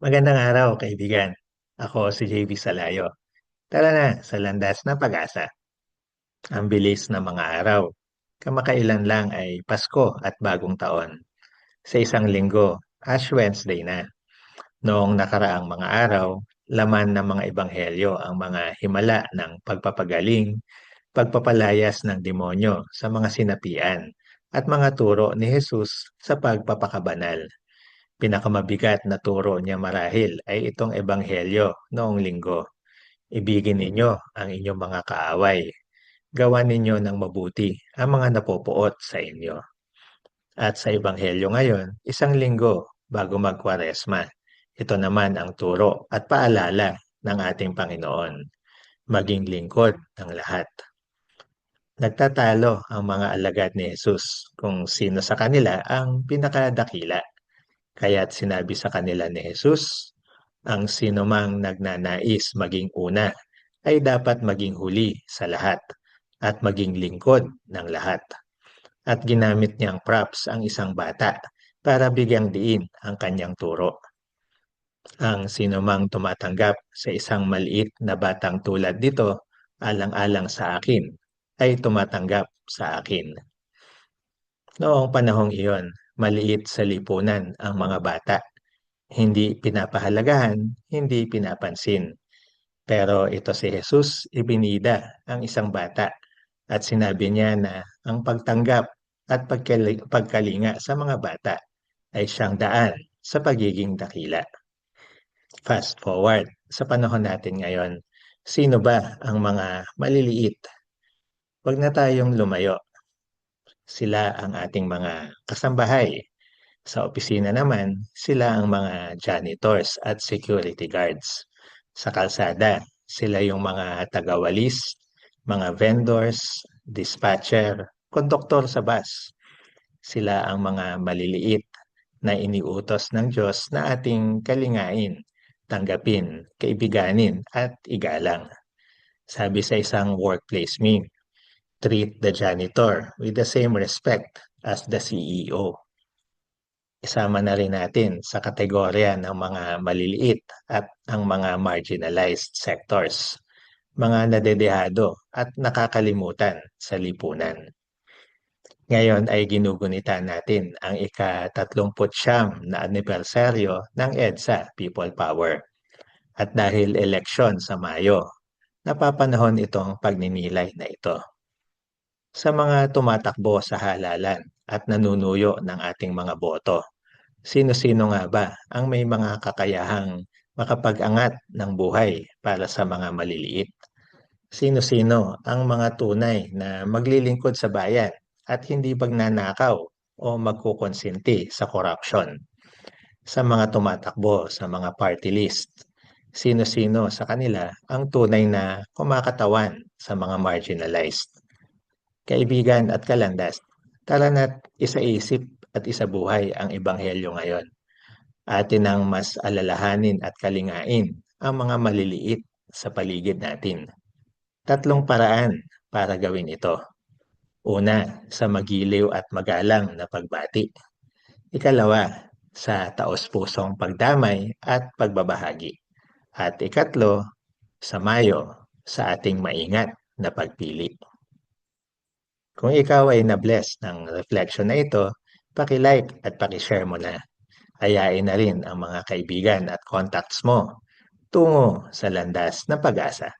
Magandang araw, kaibigan. Ako si JV Salayo. Tara na sa landas ng pag-asa. Ang bilis ng mga araw. Kamakailan lang ay Pasko at Bagong Taon. Sa isang linggo, Ash Wednesday na. Noong nakaraang mga araw, laman ng mga ebanghelyo ang mga himala ng pagpapagaling, pagpapalayas ng demonyo sa mga sinapian, at mga turo ni Jesus sa pagpapakabanal pinakamabigat na turo niya marahil ay itong ebanghelyo noong linggo. Ibigin ninyo ang inyong mga kaaway. Gawa ninyo ng mabuti ang mga napopuot sa inyo. At sa ebanghelyo ngayon, isang linggo bago magkwaresma. Ito naman ang turo at paalala ng ating Panginoon. Maging lingkod ng lahat. Nagtatalo ang mga alagad ni Jesus kung sino sa kanila ang pinakadakila Kaya't sinabi sa kanila ni Jesus, ang sinumang nagnanais maging una ay dapat maging huli sa lahat at maging lingkod ng lahat. At ginamit niyang props ang isang bata para bigyang diin ang kanyang turo. Ang sinumang tumatanggap sa isang maliit na batang tulad nito alang-alang sa akin ay tumatanggap sa akin. Noong panahong iyon, maliit sa lipunan ang mga bata. Hindi pinapahalagahan, hindi pinapansin. Pero ito si Jesus, ibinida ang isang bata at sinabi niya na ang pagtanggap at pagkalinga sa mga bata ay siyang daan sa pagiging dakila. Fast forward sa panahon natin ngayon, sino ba ang mga maliliit? Huwag na tayong lumayo sila ang ating mga kasambahay. Sa opisina naman, sila ang mga janitors at security guards. Sa kalsada, sila yung mga tagawalis, mga vendors, dispatcher, konduktor sa bus. Sila ang mga maliliit na iniutos ng Diyos na ating kalingain, tanggapin, kaibiganin at igalang. Sabi sa isang workplace meme, treat the janitor with the same respect as the CEO. Isama na rin natin sa kategorya ng mga maliliit at ang mga marginalized sectors, mga nadedehado at nakakalimutan sa lipunan. Ngayon ay ginugunita natin ang ika-39 na anibersaryo ng EDSA People Power. At dahil eleksyon sa Mayo, napapanahon itong pagninilay na ito sa mga tumatakbo sa halalan at nanunuyo ng ating mga boto. Sino-sino nga ba ang may mga kakayahang makapag-angat ng buhay para sa mga maliliit? Sino-sino ang mga tunay na maglilingkod sa bayan at hindi magnanakaw o magkukonsinti sa korupsyon? Sa mga tumatakbo sa mga party list, sino-sino sa kanila ang tunay na kumakatawan sa mga marginalized? Kaibigan at kalandas, tara na't isaisip at isabuhay ang Ebanghelyo ngayon. Atin ang mas alalahanin at kalingain ang mga maliliit sa paligid natin. Tatlong paraan para gawin ito. Una, sa magiliw at magalang na pagbati. Ikalawa, sa taos-pusong pagdamay at pagbabahagi. At ikatlo, sa mayo, sa ating maingat na pagpili. Kung ikaw ay na-bless ng reflection na ito, paki-like at paki-share mo na. Ayain na rin ang mga kaibigan at contacts mo tungo sa landas ng pag-asa.